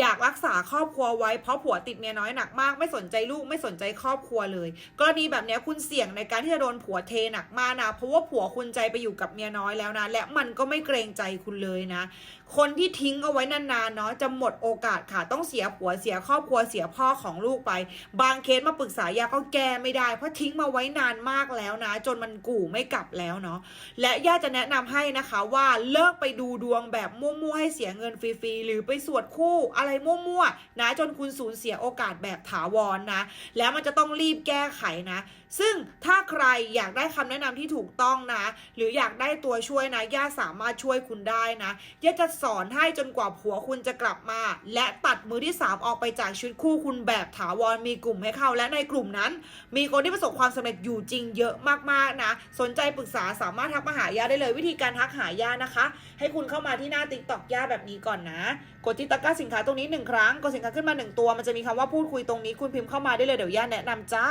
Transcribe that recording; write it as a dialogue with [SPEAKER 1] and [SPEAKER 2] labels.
[SPEAKER 1] อยากรักษาครอบครัวไว้เพราะผัวติดเมียน้อยหนักมากไม่สนใจลูกไม่สนใจครอบครัวเลย กรณีแบบนี้คุณเสี่ยงในการที่จะโดนผัวเทหนักมากนะเพราะว่าผัวคุณใจไปอยู่กับเมียน้อยแล้วนะ และมันก็ไม่เกรงใจคุณเลยนะ คนที่ทิ้งเอาไว้นานๆเนาะจะหมดโอกาสค่ะ ต้องเสียผัวเสียครอบครัวเสียพ่อของลูกไป บางเคสมาปรึกษายาก็แก้ไม่ได้ เพราะทิ้งมาไว้นานมากแล้วนะ จนมันกู่ไม่กลับแล้วเนาะและย่าจะแนะนำให้นะคะว่าเลิกไปดูดวงแบบมั่วๆให้เสียเงินฟรีๆหรือไปสวดคู่อะไรมั่วๆนะจนคุณสูญเสียโอกาสแบบถาวรนะแล้วมันจะต้องรีบแก้ไขนะ ซึ่งถ้าใครอยากได้คำแนะนำที่ถูกต้องนะ หรืออยากได้ตัวช่วยนะย่าสามารถช่วยคุณได้นะย่าจะสอนให้จนกว่าผัวคุณจะกลับมา และตัดมือที่ 3 ออกไปจากชีวิตคู่คุณแบบถาวรมีกลุ่มให้เข้าและในกลุ่มนั้น มีคนที่ประสบความสำเร็จอยู่จริงเยอะมากๆนะ สนใจปรึกษาสามารถทักมาหาย่าได้เลยวิธีการทักหาย่านะคะ ให้คุณเข้ามาที่หน้าติ๊กต็อกย่าแบบนี้ก่อนนะ กดที่ตะกร้าสินค้าตตรงนี้หนึ่งครั้งกดสินค้าขึ้นมาหนึ่งตัว มันจะมีคำว่าพูดคุยตรงนี้คุณพิมพ์เข้ามาได้เลยเดี๋ยวย่าแนะนำจ้า